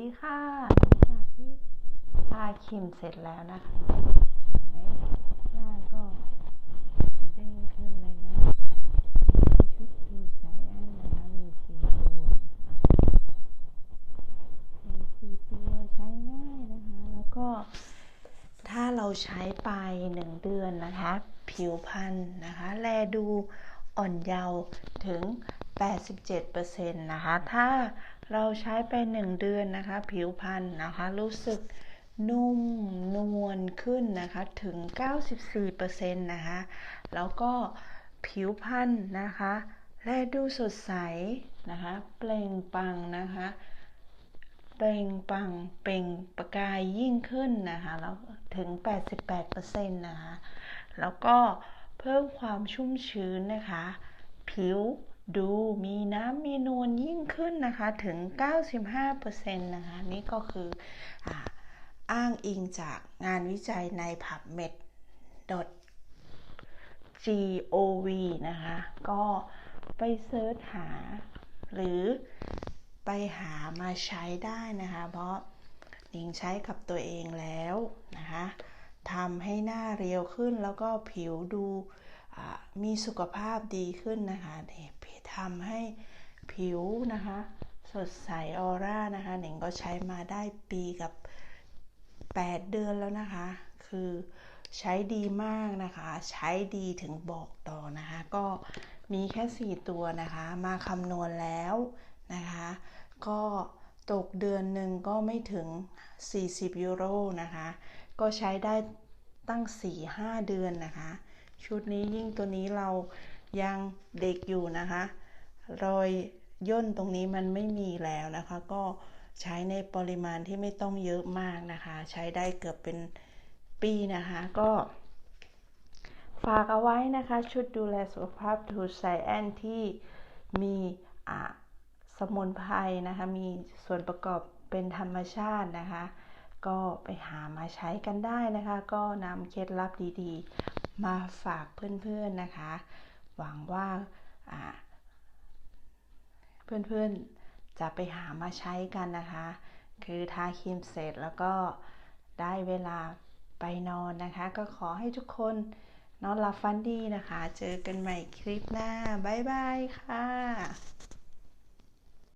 ดีค่ะจากที่ทาครีมเสร็จแล้วนะคะหน้าก็จะเด้งขึ้นเลยนะชุดดูสายแอนนะคะมีสีตัวนะคะมีสีตัวใช้ง่ายนะคะ แล้วก็ถ้าเราใช้ไปหนึ่งเดือนนะคะ ผิวพรรณนะคะ แลดูอ่อนเยาว์ถึง 87%นะคะ ถ้า เราใช้ไป1เดือนนะคะ ผิวพรรณนะคะ รู้สึกนุ่มนวลขึ้นนะคะ ถึง 94%นะคะ แล้วก็ผิวพรรณนะคะ แลดูสดใสนะคะ เปล่งปังนะคะ เปล่งปัง เปล่งประกายยิ่งขึ้นนะคะ แล้วถึง 88%นะคะ แล้วก็เพิ่มความชุ่มชื้นนะคะ ผิว ดูมีน้ำมีนวลยิ่งขึ้นนะคะถึง 95%นะคะนี่ก็คืออ้างอิงจากงานวิจัยใน PubMed gov นะคะ ก็ไปเซิร์ชหา หรือไปหามาใช้ได้นะคะ เพราะหนิงใช้กับตัวเองแล้วนะคะทำให้หน้าเรียวขึ้นแล้วก็ผิวดู มีสุขภาพดีขึ้นนะคะทำให้ผิวนะคะ สดใสออร่านะคะ หนิงก็ใช้มาได้ปีกับ 8 เดือนแล้วนะคะ คือใช้ดีมากนะคะ ใช้ดีถึงบอกต่อนะคะ ก็มีแค่ 4 ตัวนะคะ มาคำนวณแล้วนะคะ ก็ตกเดือนหนึ่งก็ไม่ถึง 40 ยูโรนะคะ ก็ใช้ได้ตั้ง 4-5 เดือนนะคะ ชุดนี้ยิ่งตัวนี้เรายังเด็กอยู่นะคะรอยย่นตรงนี้มันไม่มีแล้วนะคะ ก็ใช้ในปริมาณที่ไม่ต้องเยอะมากนะคะ ใช้ได้เกือบเป็นปีนะคะ ก็ ฝากเอาไว้นะคะ ชุดดูแลสุขภาพทูไซแอนที่มีสมุนไพรนะคะ มีส่วนประกอบเป็นธรรมชาตินะคะ ก็ไปหามาใช้กันได้นะคะ ก็นำเคล็ดลับดีๆ มาฝากเพื่อนๆนะคะ หวังว่าเพื่อนๆจะไปหามาใช้กันนะคะ คือทาครีมเสร็จแล้วก็ได้เวลาไปนอนนะคะ ก็ขอให้ทุกคนนอนหลับฝันดีนะคะ เจอกันใหม่คลิปหน้า บ๊ายบายค่ะ